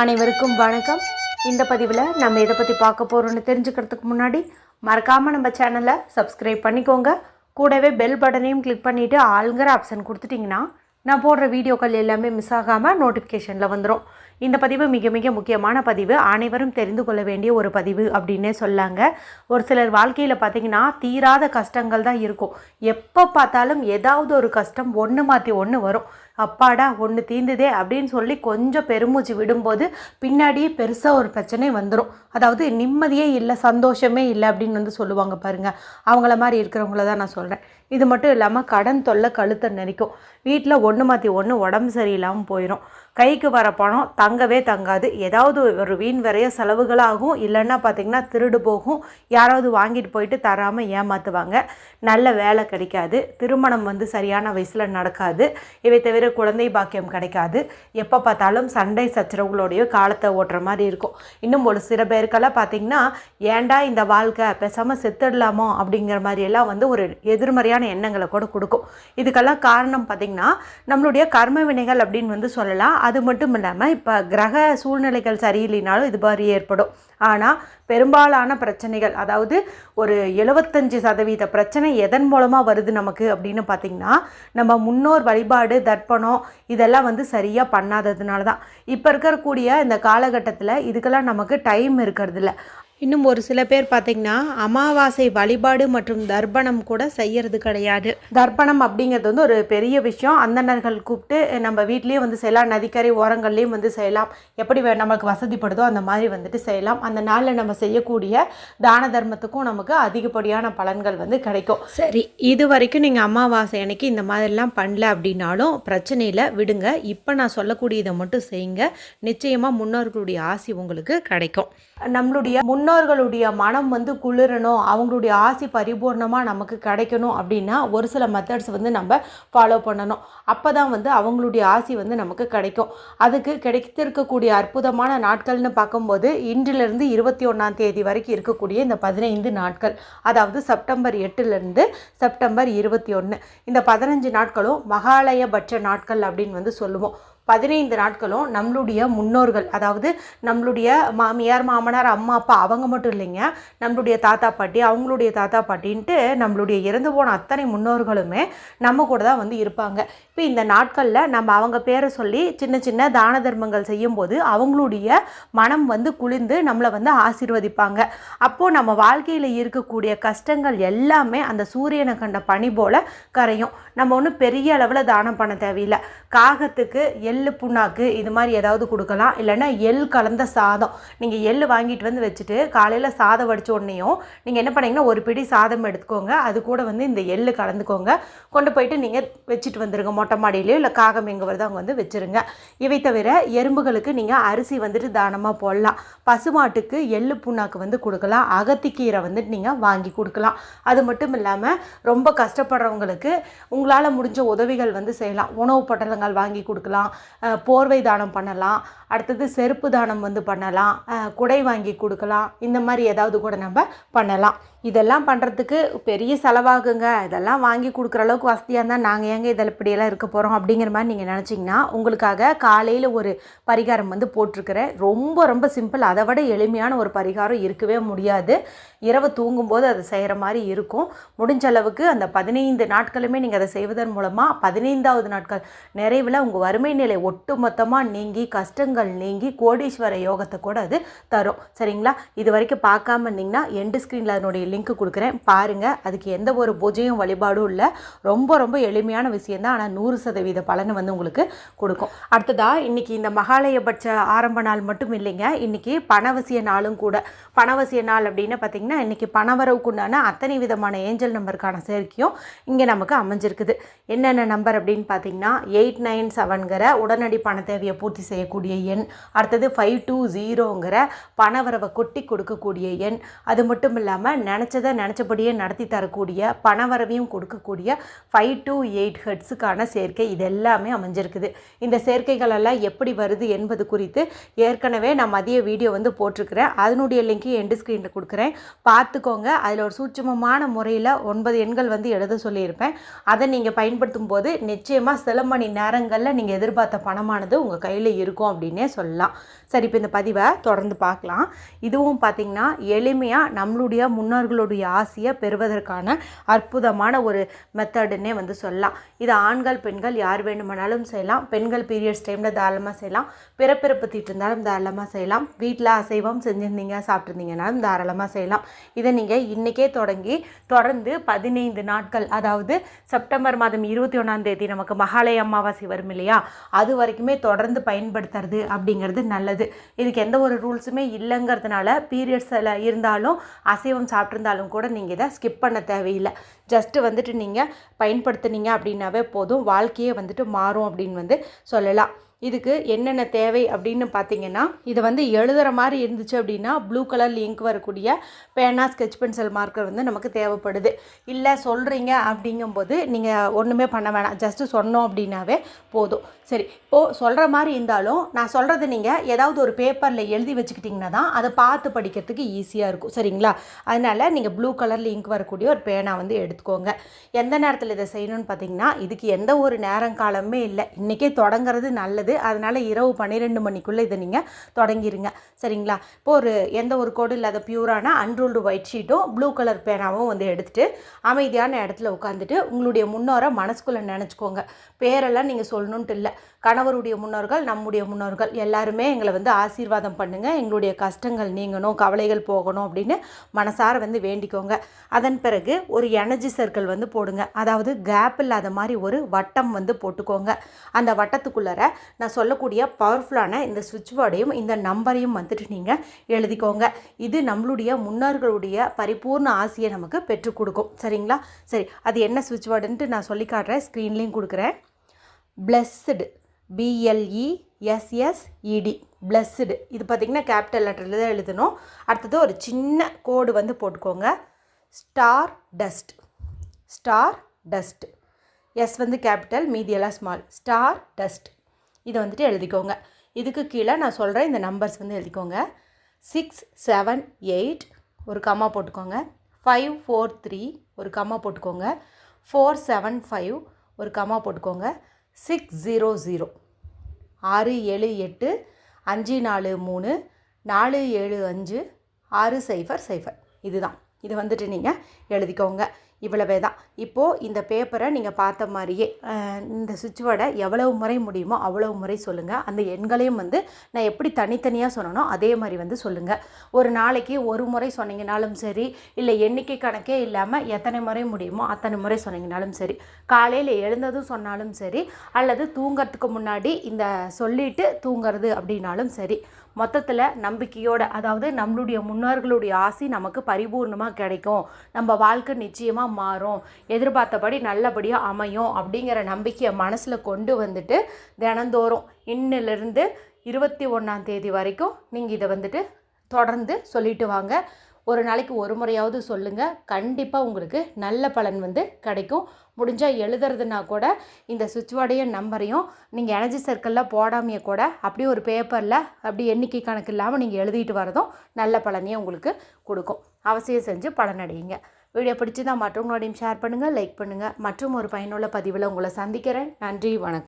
அனைவருக்கும் வணக்கம். இந்த பதிவில் நம்ம எதை பற்றி பார்க்க போகிறோம்னு தெரிஞ்சுக்கிறதுக்கு முன்னாடி மறக்காமல் நம்ம சேனலை சப்ஸ்கிரைப் பண்ணிக்கோங்க. கூடவே பெல் பட்டனையும் கிளிக் பண்ணிவிட்டு ஆளுங்கிற ஆப்ஷன் கொடுத்துட்டிங்கன்னா நான் போடுற வீடியோக்கள் எல்லாமே மிஸ் ஆகாமல் நோட்டிஃபிகேஷனில் வந்துடும் இந்த பதிவு மிக மிக முக்கியமான பதிவு. அனைவரும் தெரிந்து கொள்ள வேண்டிய ஒரு பதிவு அப்படின்னே சொல்லாங்க. ஒரு சிலர் வாழ்க்கையில் பார்த்தீங்கன்னா தீராத கஷ்டங்கள் தான் இருக்கும். எப்போ பார்த்தாலும் ஏதாவது ஒரு கஷ்டம் ஒன்று மாற்றி ஒன்று வரும். அப்பாடா ஒன்று தீந்துதே அப்படின்னு சொல்லி கொஞ்சம் பெருமூச்சு விடும்போது பின்னாடியே பெருசாக ஒரு பிரச்சனை வந்துடும் அதாவது நிம்மதியே இல்லை சந்தோஷமே இல்லை அப்படின்னு வந்து சொல்லுவாங்க பாருங்கள் அவங்கள மாதிரி இருக்கிறவங்கள தான் நான் சொல்கிறேன் இது மட்டும் இல்லாமல் கடன் தொல்லை கழுத்தை நெரிக்கும். வீட்டில் ஒன்று மாற்றி ஒன்று உடம்பு சரியில்லாமல் போயிடும் கைக்கு வர பணம் தங்கவே தங்காது. ஏதாவது ஒரு வீண் வரைய செலவுகளாகும். இல்லைன்னா பார்த்திங்கன்னா திருடு போகும். யாராவது வாங்கிட்டு போயிட்டு தராமல் ஏமாற்றுவாங்க நல்ல வேலை கிடைக்காது. திருமணம் வந்து சரியான வயசில் நடக்காது. இவை தவிர குழந்தை பாக்கியம் கிடைக்காது. எப்போ பார்த்தாலும் சண்டை சச்சரவுகளோடைய காலத்தை ஓட்டுற மாதிரி இருக்கும். இன்னும் ஒரு சில பேருக்கெல்லாம் பார்த்திங்கன்னா ஏன்டா இந்த வாழ்க்கை? பேசாமல் செத்துடலாமோ? அப்படிங்கிற மாதிரியெல்லாம் வந்து ஒரு எதிர்மறையான எண்ணங்களை கூட கொடுக்கும். இதுக்கெல்லாம் காரணம் பார்த்திங்கன்னா நம்மளுடைய கர்ம வினைகள் அப்படின்னு வந்து சொல்லலாம். அது மட்டும் இல்லாமல் இப்போ கிரக சூழ்நிலைகள் சரியில்லைனாலும் இது மாதிரி ஏற்படும். ஆனால் பெரும்பாலான பிரச்சனைகள் அதாவது ஒரு எழுபத்தஞ்சு சதவீத பிரச்சனை எதன் மூலமாக வருது நமக்கு அப்படின்னு பார்த்திங்கன்னா நம்ம முன்னோர் வழிபாடு தர்ப்பணம் இதெல்லாம் வந்து சரியாக பண்ணாததுனால தான் இப்போ இருக்கக்கூடிய இந்த காலகட்டத்தில் இதுக்கெல்லாம் நமக்கு டைம் இருக்கிறதில்ல இன்னும் ஒரு சில பேர் பார்த்திங்கன்னா அமாவாசை வழிபாடு மற்றும் தர்ப்பணம் கூட செய்யறது கிடையாது. தர்ப்பணம் அப்படிங்கிறது வந்து ஒரு பெரிய விஷயம். அந்தணர்கள் கூப்பிட்டு நம்ம வீட்லேயே வந்து செய்யலாம். நதிக்கரை ஓரங்கள்லேயும் வந்து செய்யலாம். எப்படி நமக்கு வசதிப்படுதோ அந்த மாதிரி வந்துட்டு செய்யலாம். அந்த நாளில் நம்ம செய்யக்கூடிய தான தர்மத்துக்கும் நமக்கு அதிகப்படியான பலன்கள் வந்து கிடைக்கும். சரி இது வரைக்கும் நீங்கள் அமாவாசை அன்னைக்கு இந்த மாதிரிலாம் பண்ணல அப்படின்னாலும் பிரச்சனை இல்லை விடுங்க. இப்போ நான் சொல்லக்கூடியதை மட்டும் செய்யுங்க. நிச்சயமாக முன்னோர்களுடைய ஆசி உங்களுக்கு கிடைக்கும். நம்மளுடைய முன்னோர்களுடைய மனம் வந்து குளிரணும் அவங்களுடைய ஆசை பரிபூர்ணமாக நமக்கு கிடைக்கணும் அப்படின்னா ஒரு சில மெத்தட்ஸ் வந்து நம்ம ஃபாலோ பண்ணணும். அப்போ தான் வந்து அவங்களுடைய ஆசி வந்து நமக்கு கிடைக்கும். அதுக்கு கிடைத்திருக்கக்கூடிய அற்புதமான நாட்கள்னு பார்க்கும்போது இன்றிலிருந்து இருபத்தி ஒன்றாம் தேதி வரைக்கும் இருக்கக்கூடிய இந்த பதினைந்து நாட்கள் அதாவது செப்டம்பர் எட்டுலேருந்து செப்டம்பர் இருபத்தி ஒன்று இந்த பதினஞ்சு நாட்களும் மகாலயபட்ச நாட்கள் அப்படின்னு வந்து சொல்லுவோம். பதினைந்து நாட்களும் நம்மளுடைய முன்னோர்கள் அதாவது நம்மளுடைய மாமியார் மாமனார் அம்மா அப்பா அவங்க மட்டும் இல்லைங்க. நம்மளுடைய தாத்தா பாட்டி அவங்களுடைய தாத்தா பாட்டின்ட்டு நம்மளுடைய இறந்து போன அத்தனை முன்னோர்களுமே நம்ம கூட தான் வந்து இருப்பாங்க. இப்போ இந்த நாட்களில் நம்ம அவங்க பேரை சொல்லி சின்ன சின்ன தான தர்மங்கள் செய்யும்போது அவங்களுடைய மனம் வந்து குளிர்ந்து நம்மளை வந்து ஆசீர்வதிப்பாங்க. அப்போது நம்ம வாழ்க்கையில் இருக்கக்கூடிய கஷ்டங்கள் எல்லாமே அந்த சூரியனை கண்ட பனி போல் கரையும். நம்ம ஒன்றும் பெரிய அளவில் தானம் பண்ண தேவையில்லை. காகத்துக்கு எள்ளு புண்ணாக்கு இது மாதிரி ஏதாவது கொடுக்கலாம். இல்லைன்னா எள் கலந்த சாதம். நீங்கள் எள் வாங்கிட்டு வந்து வச்சுட்டு காலையில் சாதம் வடித்த உடனேயும் நீங்கள் என்ன பண்ணீங்கன்னா ஒரு பிடி சாதம் எடுத்துக்கோங்க. அது கூட வந்து இந்த எள்ளு கலந்துக்கோங்க. கொண்டு போயிட்டு நீங்கள் வச்சுட்டு வந்துடுங்க மொட்டை மாடியிலையோ இல்லை காகம் எங்கே வருது அங்கே வந்து வச்சுருங்க. இவை தவிர எறும்புகளுக்கு நீங்கள் அரிசி வந்துட்டு தானமாக போடலாம். பசுமாட்டுக்கு எள்ளு புண்ணாக்கு வந்து கொடுக்கலாம். அகத்திக்கீரை வந்துட்டு நீங்கள் வாங்கி கொடுக்கலாம். அது மட்டும் இல்லாமல் ரொம்ப கஷ்டப்படுறவங்களுக்கு உங்களால் முடிஞ்ச உதவிகள் வந்து செய்யலாம். உணவு பட்டலங்கள் வாங்கி கொடுக்கலாம். போர்வை தானம் பண்ணலாம். அடுத்தது செருப்பு தானம் வந்து பண்ணலாம். குடை வாங்கி கொடுக்கலாம். இந்த மாதிரி ஏதாவது கூட நம்ம பண்ணலாம். இதெல்லாம் பண்ணுறதுக்கு பெரிய செலவாகுங்க. இதெல்லாம் வாங்கி கொடுக்குற அளவுக்கு வசதியாக இருந்தால் நாங்கள் ஏங்க இதில் இப்படியெல்லாம் இருக்க போகிறோம் அப்படிங்கிற மாதிரி நீங்கள் நினச்சிங்கன்னா உங்களுக்காக காலையில் ஒரு பரிகாரம் வந்து போட்டிருக்கிறேன். ரொம்ப ரொம்ப சிம்பிள். அதை விட எளிமையான ஒரு பரிகாரம் இருக்கவே முடியாது. இரவு தூங்கும்போது அதை செய்கிற மாதிரி இருக்கும். முடிஞ்ச அளவுக்கு அந்த பதினைந்து நாட்களுமே நீங்கள் அதை செய்வதன் மூலமாக பதினைந்தாவது நாட்கள் நிறைவில் உங்கள் வறுமை நிலை ஒட்டுமொத்தமாக நீங்கி கஷ்டங்கள் நீங்கி கோடீஸ்வர யோகத்தை கூட அது தரும். சரிங்களா? இது வரைக்கும் பார்க்காம இருந்தீங்கன்னா எண்டு ஸ்க்ரீனில் அதனுடைய லிங்க் கொடுக்குறேன். பாருங்கள் அதுக்கு எந்த ஒரு பூஜையும் வழிபாடும் இல்லை. ரொம்ப ரொம்ப எளிமையான விஷயந்தான் ஆனால் நூறு சதவீத பலனை வந்து உங்களுக்கு கொடுக்கும். அடுத்ததாக இன்றைக்கி இந்த மகாலயபட்ச ஆரம்ப நாள் மட்டும் இல்லைங்க. இன்றைக்கி பணவசிய நாளும் கூட. பணவசிய நாள் அப்படின்னு பார்த்தீங்கன்னா இன்றைக்கி பணவரவுக்குண்டான அத்தனை விதமான ஏஞ்சல் நம்பருக்கான சேர்க்கையும் இங்கே நமக்கு அமைஞ்சிருக்குது. என்னென்ன நம்பர் அப்படின்னு பார்த்தீங்கன்னா எயிட் நைன் செவன்கிற உடனடி பண தேவையை பூர்த்தி செய்யக்கூடிய எண். அடுத்தது ஃபைவ் டூ ஜீரோங்கிற பணவரவை கொட்டி கொடுக்கக்கூடிய எண். அது மட்டும் இல்லாமல் நினச்சதை நினச்சபடியே நடத்தி தரக்கூடிய பணவரவையும் கொடுக்கக்கூடிய ஃபைவ் டு எயிட் ஹெட்ஸுக்கான சேர்க்கை இது எல்லாமே அமைஞ்சிருக்குது. இந்த சேர்க்கைகளெல்லாம் எப்படி வருது என்பது குறித்து ஏற்கனவே நான் மதிய வீடியோ வந்து போட்டிருக்கிறேன். அதனுடைய லிங்க்கு எண்டு ஸ்க்ரீனில் கொடுக்குறேன். பார்த்துக்கோங்க. அதில் ஒரு சூட்சமமான முறையில் ஒன்பது எண்கள் வந்து எழுத சொல்லியிருப்பேன். அதை நீங்கள் பயன்படுத்தும் போது நிச்சயமாக சில மணி நேரங்களில் நீங்கள் எதிர்பார்த்த பணமானது உங்கள் கையில் இருக்கும் அப்படின்னே சொல்லலாம். சரி இப்போ இந்த பதிவை தொடர்ந்து பார்க்கலாம். இதுவும் பார்த்திங்கன்னா எளிமையாக நம்மளுடைய முன்னோர்கள் அவர்களுடைய ஆசையை பெறுவதற்கான அற்புதமான ஒரு மெத்தடுன்னே வந்து சொல்லலாம். இது ஆண்கள் பெண்கள் யார் வேணுமானாலும் செய்யலாம். பெண்கள் பீரியட்ஸ் டைமில் தாராளமாக செய்யலாம். பிறப்பிறப்பு தீட்டு இருந்தாலும் தாராளமாக செய்யலாம். வீட்டில் அசைவம் செஞ்சுருந்தீங்க சாப்பிட்ருந்தீங்கனாலும் தாராளமாக செய்யலாம். இதை நீங்கள் இன்றைக்கே தொடங்கி தொடர்ந்து பதினைந்து நாட்கள் அதாவது செப்டம்பர் மாதம் இருபத்தி ஒன்றாம் தேதி நமக்கு மகாலய அமாவாசை வரும் இல்லையா? அது வரைக்குமே தொடர்ந்து பயன்படுத்துறது அப்படிங்கிறது நல்லது. இதுக்கு எந்த ஒரு ரூல்ஸுமே இல்லைங்கிறதுனால பீரியட்ஸில் இருந்தாலும் அசைவம் இருந்தாலும் கூட நீங்கள் இதை ஸ்கிப் பண்ண தேவையில்லை. ஜஸ்ட்டு வந்துட்டு நீங்கள் பயன்படுத்துனீங்க அப்படின்னாவே போதும். வாழ்க்கையே வந்துட்டு மாறும் அப்படின்னு வந்து சொல்லலாம். இதுக்கு என்னென்ன தேவை அப்படின்னு பார்த்தீங்கன்னா இதை வந்து எழுதுகிற மாதிரி இருந்துச்சு அப்படின்னா ப்ளூ கலர் லிங்க் வரக்கூடிய பேனா ஸ்கெச் பென்சில் மார்க்கர் வந்து நமக்கு தேவைப்படுது. இல்லை சொல்கிறீங்க அப்படிங்கும்போது நீங்கள் ஒன்றுமே பண்ண வேணாம். ஜஸ்ட்டு சொன்னோம் அப்படின்னாவே போதும். சரி இப்போது சொல்கிற மாதிரி இருந்தாலும் நான் சொல்கிறத நீங்கள் ஏதாவது ஒரு பேப்பரில் எழுதி வச்சுக்கிட்டிங்கன்னா தான் அதை பார்த்து படிக்கிறதுக்கு ஈஸியாக இருக்கும். சரிங்களா? அதனால் நீங்கள் ப்ளூ கலர் லிங்க் வரக்கூடிய ஒரு பேனா வந்து எடுத்துக்கோங்க. எந்த நேரத்தில் இதை செய்யணும்னு பார்த்தீங்கன்னா இதுக்கு எந்த ஒரு நேரங்காலமே இல்லை. இன்றைக்கே தொடங்குறது நல்லது. வருது அதனால் இரவு பன்னிரெண்டு மணிக்குள்ளே இதை நீங்கள் தொடங்கிடுங்க சரிங்களா? இப்போ ஒரு எந்த ஒரு கோடு இல்லாத பியூரான அன்ரூல்டு ஒயிட் ஷீட்டும் ப்ளூ கலர் பேனாவும் வந்து எடுத்துகிட்டு அமைதியான இடத்துல உட்காந்துட்டு உங்களுடைய முன்னோரை மனசுக்குள்ளே நினச்சிக்கோங்க. பேரெல்லாம் நீங்கள் சொல்லணுன்ட்டு இல்லை. கணவருடைய முன்னோர்கள் நம்முடைய முன்னோர்கள் எல்லாருமே எங்களை வந்து ஆசீர்வாதம் பண்ணுங்கள் எங்களுடைய கஷ்டங்கள் நீங்கணும் கவலைகள் போகணும் அப்படின்னு மனசார வந்து வேண்டிக்கோங்க. அதன் பிறகு ஒரு எனர்ஜி சர்க்கிள் வந்து போடுங்க. அதாவது கேப் இல்லாத மாதிரி ஒரு வட்டம் வந்து போட்டுக்கோங்க. அந்த வட்டத்துக்குள்ளார நான் சொல்லக்கூடிய பவர்ஃபுல்லான இந்த சுவிட்ச் போர்டையும் இந்த நம்பரையும் வந்துட்டு நீங்கள் எழுதிக்கோங்க. இது நம்மளுடைய முன்னோர்களுடைய பரிபூர்ண ஆசையை நமக்கு பெற்றுக் கொடுக்கும். சரிங்களா? சரி அது என்ன சுவிட்ச் போர்டுன்ட்டு நான் சொல்லி காட்டுறேன். ஸ்க்ரீன்லேயும் கொடுக்குறேன். பிளஸ்டு பிஎல்இ எஸ்எஸ்இடி பிளஸ்டு இது பார்த்திங்கன்னா கேபிட்டல் லெட்டரில் தான் எழுதணும். அடுத்தது ஒரு சின்ன கோடு வந்து போட்டுக்கோங்க. Star dust star dust S வந்து கேபிட்டல் மீதியெல்லாம் ஸ்மால் ஸ்டார் டஸ்ட் இதை வந்துட்டு எழுதிக்கோங்க. இதுக்கு கீழே நான் சொல்கிறேன் இந்த நம்பர்ஸ் வந்து எழுதிக்கோங்க. சிக்ஸ் செவன் எயிட் ஒரு கம்மா போட்டுக்கோங்க. ஃபைவ் ஃபோர் த்ரீ ஒரு கம்மா போட்டுக்கோங்க. ஃபோர் செவன் ஃபைவ் ஒரு கம்மா போட்டுக்கோங்க. சிக்ஸ் ஜீரோ ஜீரோ ஆறு ஏழு எட்டு அஞ்சு நாலு மூணு நாலு ஏழு அஞ்சு ஆறு சைஃபர் சைஃபர் இதுதான். இது வந்துட்டு நீங்கள் எழுதிக்கோங்க. இவ்வளவே தான் இப்போது இந்த பேப்பரை நீங்கள் பார்த்த மாதிரியே இந்த சுவிட்ச் வேர்டை எவ்வளவு முறை முடியுமோ அவ்வளவு முறை சொல்லுங்கள் அந்த எண்களையும் வந்து நான் எப்படி தனித்தனியாக சொன்னனோ அதே மாதிரி வந்து சொல்லுங்கள் ஒரு நாளைக்கு ஒரு முறை சொன்னீங்கனாலும் சரி இல்லை எண்ணிக்கை கணக்கே இல்லாமல் எத்தனை முறை முடியுமோ அத்தனை முறை சொன்னீங்கனாலும் சரி காலையில் எழுந்ததும் சொன்னாலும் சரி அல்லது தூங்கிறதுக்கு முன்னாடி இந்த சொல்லிட்டு தூங்கிறது அப்படின்னாலும் சரி மொத்தத்தில் நம்பிக்கையோடு அதாவது நம்மளுடைய முன்னோர்களுடைய ஆசை நமக்கு பரிபூர்ணமாக கிடைக்கும். நம்ம வாழ்க்கை நிச்சயமாக மாறும். எதிர்பார்த்தபடி நல்லபடியாக அமையும் அப்படிங்கிற நம்பிக்கையை மனசில் கொண்டு வந்துட்டு தினந்தோறும் இன்னிலிருந்து இருபத்தி ஒன்றாம் தேதி வரைக்கும் நீங்கள் இதை வந்துட்டு தொடர்ந்து சொல்லிட்டு வாங்க. ஒரு நாளைக்கு ஒரு முறையாவது சொல்லுங்கள் கண்டிப்பாக உங்களுக்கு நல்ல பலன் வந்து கிடைக்கும். முடிஞ்சால் எழுதுறதுனா கூட இந்த சுவிட்ச் நம்பரையும் நீங்கள் எனர்ஜி சர்க்கிளில் போடாமையே கூட அப்படியே ஒரு பேப்பரில் அப்படி எண்ணிக்கை கணக்கு இல்லாமல் நீங்கள் எழுதிட்டு வரதும் நல்ல பலனையும் உங்களுக்கு கொடுக்கும். அவசியம் செஞ்சு பலனடையுங்க. வீடியோ பிடிச்சி தான் மற்றவங்களோடையும் ஷேர் பண்ணுங்கள் லைக் பண்ணுங்கள் மற்றும் ஒரு பயனுள்ள பதிவில் உங்களை சந்திக்கிறேன். நன்றி வணக்கம்.